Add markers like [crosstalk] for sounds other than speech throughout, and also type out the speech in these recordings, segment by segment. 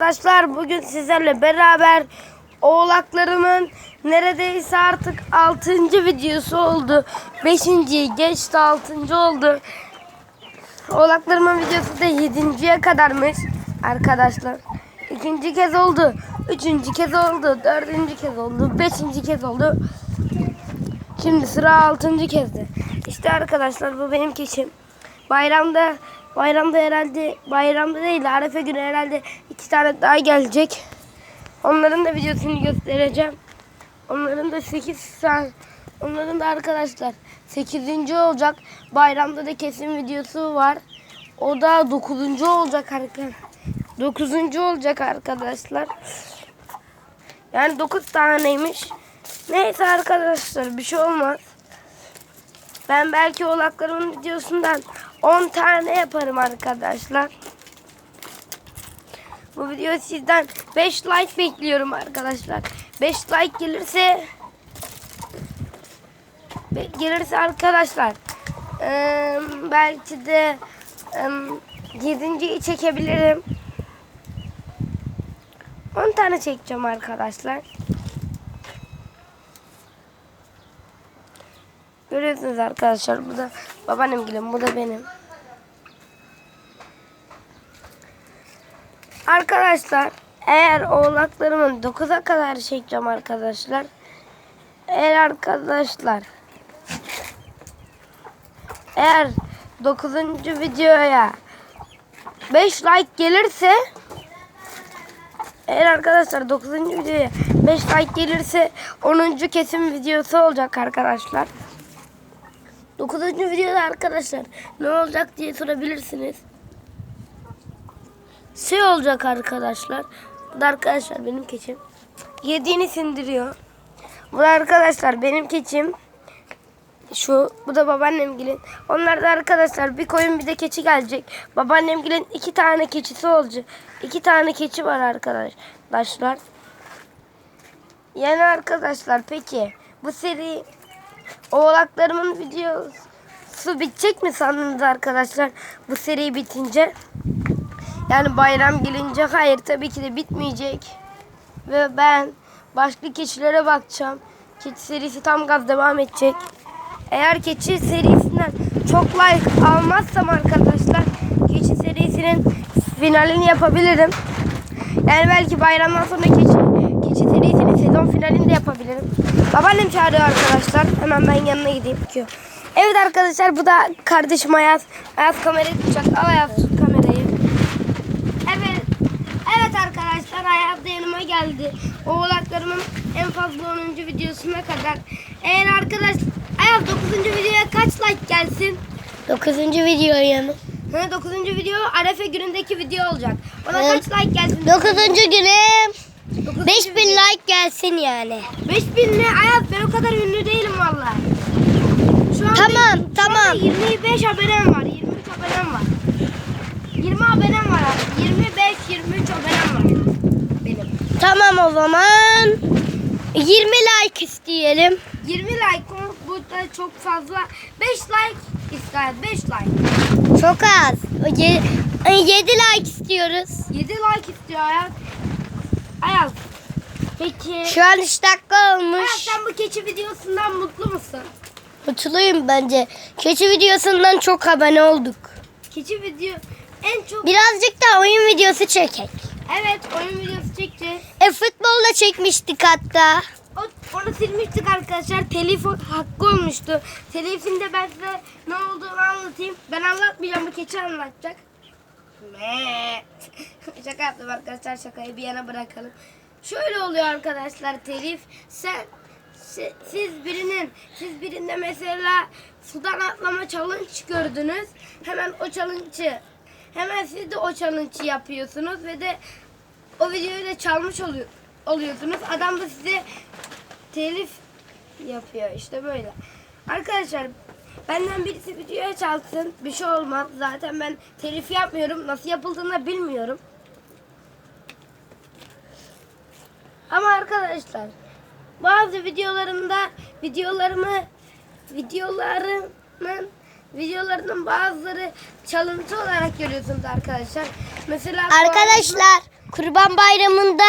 Arkadaşlar bugün sizlerle beraber oğlaklarımın neredeyse artık 6. videosu oldu. 5. geçti 6. oldu. Oğlaklarımın videosu da 7.ye kadarmış arkadaşlar. İkinci kez oldu. Üçüncü kez oldu. Dördüncü kez oldu. Beşinci kez oldu. Şimdi sıra altıncı kezdi. İşte arkadaşlar bu benim keçim. Bayramda bayramda herhalde bayramda değil Arefe günü herhalde iki tane daha gelecek. Onların da videosunu göstereceğim. Onların da 8 saat onların da arkadaşlar 8. olacak. Bayramda da kesin videosu var. O da 9. olacak arkadaşlar. 9. olacak arkadaşlar. Yani 9 taneymiş. Neyse arkadaşlar bir şey olmaz. Ben belki oğlaklarımın videosundan 10 tane yaparım arkadaşlar. Bu video sizden 5 like bekliyorum arkadaşlar. 5 like gelirse gelirse arkadaşlar eee, belki de eee 7.yi çekebilirim. 10 tane çekeceğim arkadaşlar. Görüyorsunuz arkadaşlar bu da babaannem gülüm bu da benim. Arkadaşlar eğer oğlaklarımın 9'a kadar çekeceğim arkadaşlar. Eğer arkadaşlar eğer 9. videoya 5 like gelirse eğer arkadaşlar 9. videoya 5 like gelirse 10. kesim videosu olacak arkadaşlar. 9. videoda arkadaşlar ne olacak diye sorabilirsiniz. Şey olacak arkadaşlar. Bu da arkadaşlar benim keçim. Yediğini sindiriyor. Bu da arkadaşlar benim keçim. Şu bu da babaannem gilin. Onlar da arkadaşlar bir koyun bir de keçi gelecek. Babaannem gilin iki tane keçisi olacak. İki tane keçi var arkadaşlar. Yani arkadaşlar peki bu seri oğlaklarımın videosu bitecek mi sandınız arkadaşlar bu seri bitince? Yani bayram gelince hayır tabii ki de bitmeyecek. Ve ben başka keçilere bakacağım. Keçi serisi tam gaz devam edecek. Eğer keçi serisinden çok like almazsam arkadaşlar keçi serisinin finalini yapabilirim. Yani belki bayramdan sonra keçi, keçi serisinin sezon finalini de yapabilirim. Babaannem çağırıyor arkadaşlar. Hemen ben yanına gideyim. Evet arkadaşlar bu da kardeşim Ayaz. Ayaz kamerayı tutacak. Al Ayaz tut kamerayı. Evet. Evet arkadaşlar Ayaz da yanıma geldi. Oğlaklarımın en fazla 10. videosuna kadar. Eğer arkadaş Ayaz 9. videoya kaç like gelsin? 9. video yanı. Hı, 9. video Arefe günündeki video olacak. Ona Evet. kaç like gelsin? 9. günüm 9. 5000 like gelsin yani. 5000 ne? Ayaz ben o kadar ünlü değilim vallahi. Şu an Tamam, anda tamam. 25 abonem var. 23 abonem var. 20 abonem var abi. 25 23 abonem var. Tamam o zaman 20 like isteyelim. 20 like bu da çok fazla. 5 like ister. 5 like. Çok az. 7 like istiyoruz. 7 like istiyor Ayaz. Ayaz. Peki. Şu an 3 dakika Ayaz olmuş. sen bu keçi videosundan mutlu musun? Mutluyum bence. Keçi videosundan çok abone olduk. Keçi video en çok Birazcık da oyun videosu çekek. Evet oyun videosu çekeceğiz. E futbol da çekmiştik hatta. O, onu silmiştik arkadaşlar. Telif hakkı olmuştu. Telifinde ben size ne olduğunu anlatayım. Ben anlatmayacağım. Bu keçi anlatacak. [laughs] Şaka yaptım arkadaşlar. Şakayı bir yana bırakalım. Şöyle oluyor arkadaşlar telif. Sen si- siz birinin siz birinde mesela sudan atlama challenge gördünüz. Hemen o challenge'ı hemen siz de o challenge'ı yapıyorsunuz ve de o videoyu da çalmış oluyor, oluyorsunuz. Adam da size telif yapıyor işte böyle. Arkadaşlar benden birisi videoya çalsın bir şey olmaz. Zaten ben telif yapmıyorum. Nasıl yapıldığını bilmiyorum. Ama arkadaşlar bazı videolarımda videolarımı videolarımın videolarının bazıları çalıntı olarak görüyorsunuz arkadaşlar. Mesela Arkadaşlar Kurban Bayramı'nda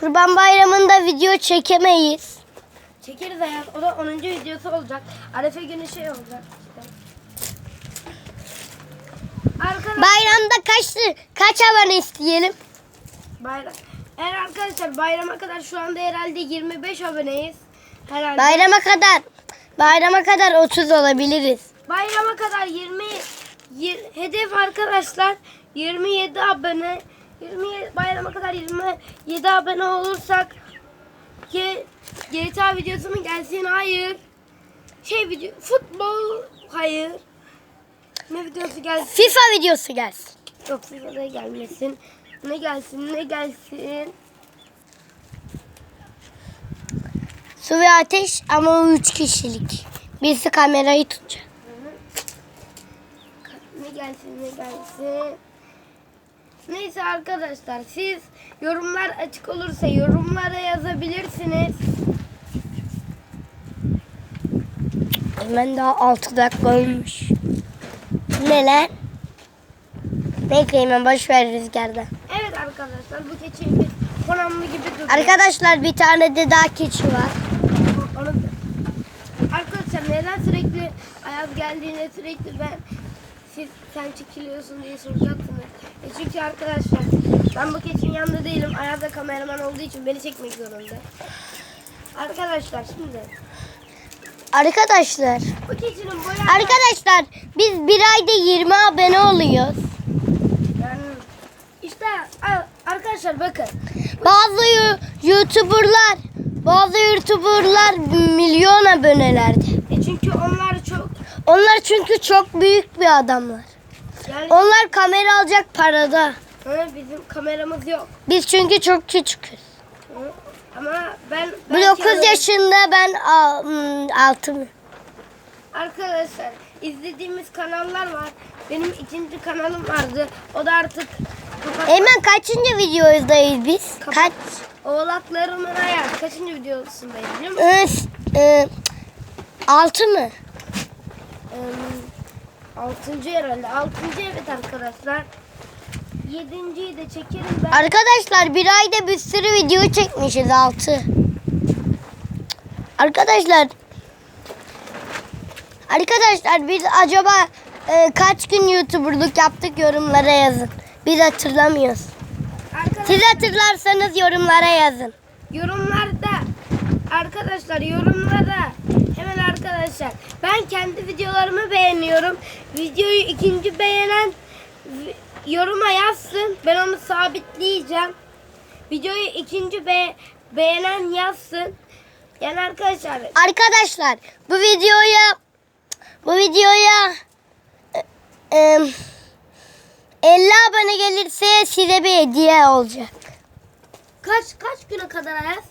Kurban Bayramı'nda video çekemeyiz. Çekeriz Ayaz. O da 10. videosu olacak. Arefe günü şey olacak. işte. Arkadaşlar Bayramda kaç kaç abone isteyelim? bayram. Eğer arkadaşlar bayrama kadar şu anda herhalde 25 aboneyiz. Herhalde. Bayrama kadar bayrama kadar 30 olabiliriz. Bayrama kadar 20 yir- hedef arkadaşlar 27 abone 27 bayrama kadar 27 abone olursak ki GTA videosu mu gelsin? Hayır. Şey video futbol hayır. Ne videosu gelsin? FIFA videosu gelsin. Yok FIFA'da gelmesin. Ne gelsin? Ne gelsin? Su ve ateş ama o 3 kişilik. Birisi kamerayı tutacak. Ne gelsin? Ne gelsin? Neyse arkadaşlar siz yorumlar açık olursa yorumlara yazabilirsiniz. Hemen daha 6 dakika olmuş. Neler? Neyse hemen boş ver rüzgardan. Evet arkadaşlar bu keçimiz konamlı gibi duruyor. Arkadaşlar bir tane de daha keçi var. Arkadaşlar neden sürekli Ayaz geldiğinde sürekli ben siz sen çekiliyorsun diye soracaksınız. E çünkü arkadaşlar ben bu keçinin yanında değilim. Ayaz da kameraman olduğu için beni çekmek zorunda. Arkadaşlar şimdi Arkadaşlar. bu keçinin boyu Arkadaşlar biz bir ayda 20 abone oluyoruz. yani işte a- arkadaşlar bakın Bazı yu- YouTuber'lar bazı YouTuber'lar milyon abonelerde. e çünkü onlar çok Onlar çünkü çok büyük bir adamlar. yani Onlar kamera alacak parada. ha, bizim kameramız yok. Biz çünkü çok küçüküz. Hı. Ama ben, ben 9 kendim- yaşında ben 6 mı? Arkadaşlar izlediğimiz kanallar var. Benim ikinci kanalım vardı. O da artık. Eymen kaçıncı videodayız biz? Kaç? Oğlaklarımın hayat. Kaçıncı videosundayız biliyor musun? E, 6 mı? Ee, altıncı herhalde. Altıncı evet arkadaşlar. Yedinciyi de çekerim ben. Arkadaşlar bir ayda bir sürü video çekmişiz 6. Arkadaşlar Arkadaşlar biz acaba e, kaç gün YouTuber'lık yaptık yorumlara yazın. Biz hatırlamıyoruz. Arkadaşlar, Siz hatırlarsanız yorumlara yazın. yorumlarda arkadaşlar yorumlara hemen arkadaşlar ben kendi videolarımı beğeniyorum. Videoyu ikinci beğenen yoruma yazsın. Ben onu sabitleyeceğim. Videoyu ikinci be beğenen yazsın. Yani arkadaşlar Arkadaşlar bu videoya bu videoya e, e, 50 abone gelirse size bir hediye olacak. kaç kaç güne kadar Ayaz?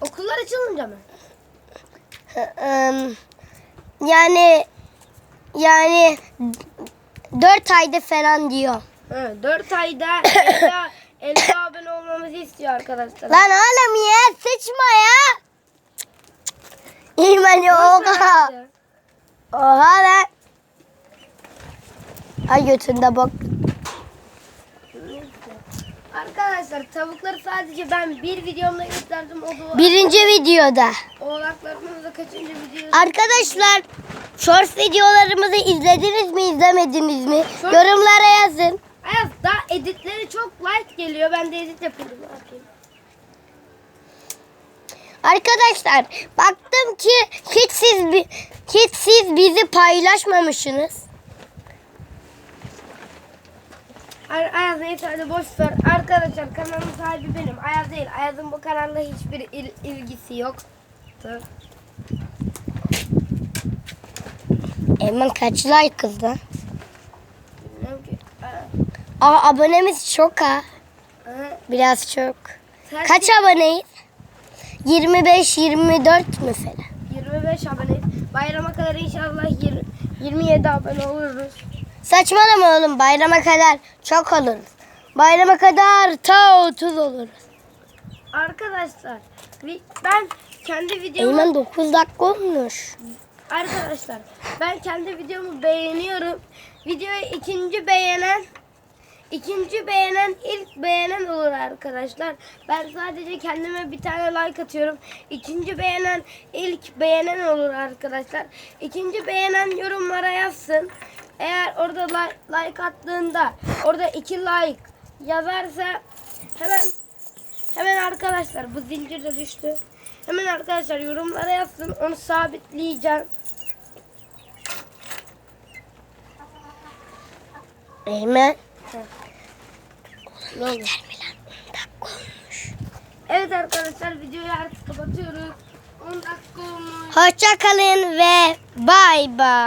Okullar açılınca mı? Yani yani 4 ayda falan diyor. Evet, 4 ayda 50, 50 [coughs] abone olmamızı istiyor arkadaşlar. Lan oğlum ya sıçma ya. Ver oha. Oha lan. Ay götünde bak. Arkadaşlar tavukları sadece ben bir videomda gösterdim. O da Birinci videoda. oğlaklarımız da kaçıncı video? Arkadaşlar short videolarımızı izlediniz mi izlemediniz mi? Short- Yorumlara yazın. Ayaz daha editleri çok like geliyor. Ben de edit yapıyorum. Arkadaşlar baktım ki hiç siz hiç siz bizi paylaşmamışsınız. Ay- Ayaz hadi boş ver. Arkadaşlar kanalın sahibi benim. Ayaz değil. Ayaz'ın bu kanalla hiçbir il- ilgisi yok. Hemen kaç like kızdı? Bilmiyorum ki. Aa, abonemiz çok ha. Biraz çok. Sen Kaç aboneyiz? 25 24 mesela. 25 abone. Bayrama kadar inşallah yir- 27 abone oluruz. Saçmalama oğlum bayrama kadar çok oluruz. Bayrama kadar ta 30 oluruz. Arkadaşlar ben kendi videomu Eymen 9 dakika olmuş. arkadaşlar ben kendi videomu beğeniyorum. Videoyu ikinci beğenen İkinci beğenen ilk beğenen olur arkadaşlar. Ben sadece kendime bir tane like atıyorum. İkinci beğenen ilk beğenen olur arkadaşlar. İkinci beğenen yorumlara yazsın. Eğer orada like, like attığında orada iki like yazarsa hemen hemen arkadaşlar bu zincir de düştü. Hemen arkadaşlar yorumlara yazsın. Onu sabitleyeceğim. Eymen. Ne oldu? Evet arkadaşlar videoyu artık kapatıyoruz. 10 dakika olmuş. Hoşça kalın ve bay bay.